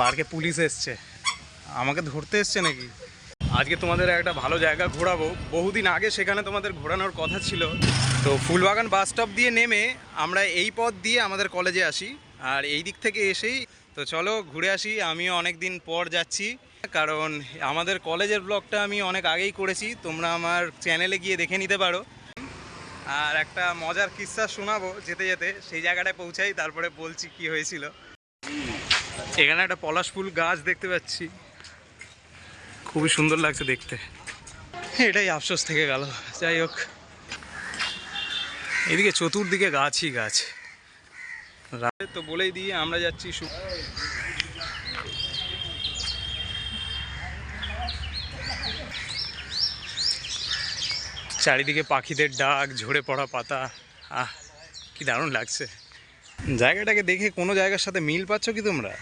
পার্কে পুলিশ এসছে। আমাকে ধরতে এসছে নাকি? আজকে তোমাদের একটা ভালো জায়গা ঘোরাবো। বহুদিন আগে সেখানে তোমাদের ঘোরানোর কথা ছিল। তো ফুলবাগান বাস স্টপ দিয়ে নেমে আমরা এই পথ দিয়ে আমাদের কলেজে আসি। আর এই দিক থেকে এসেই, তো চলো ঘুরে আসি। আমিও অনেক দিন পর যাচ্ছি। কারণ আমাদের কলেজের ব্লগটা আমি অনেক আগেই করেছি। তোমরা আমার চ্যানেলে গিয়ে দেখে নিতে পারো। আর একটা মজার কিস্সা শোনাবো যেতে যেতে। সেই জায়গাটায় পৌঁছাই, তারপরে বলছি কি হয়েছিল। এখানে একটা পলাশ ফুল গাছ দেখতে পাচ্ছি। খুবই সুন্দর লাগছে দেখতে। এটাই আফসোস থেকে গেল, যাই হোক। এদিকে চতুর্দিকে গাছই গাছ। রাতে তো বলেই দিয়ে আমরা যাচ্ছি চারিদিকে পাখিদের ডাক, ঝরে পড়া পাতা। আহ, কি দারুণ লাগছে। জায়গাটাকে দেখে কোনো জায়গার সাথে মিল পাচ্ছ কি তোমরা?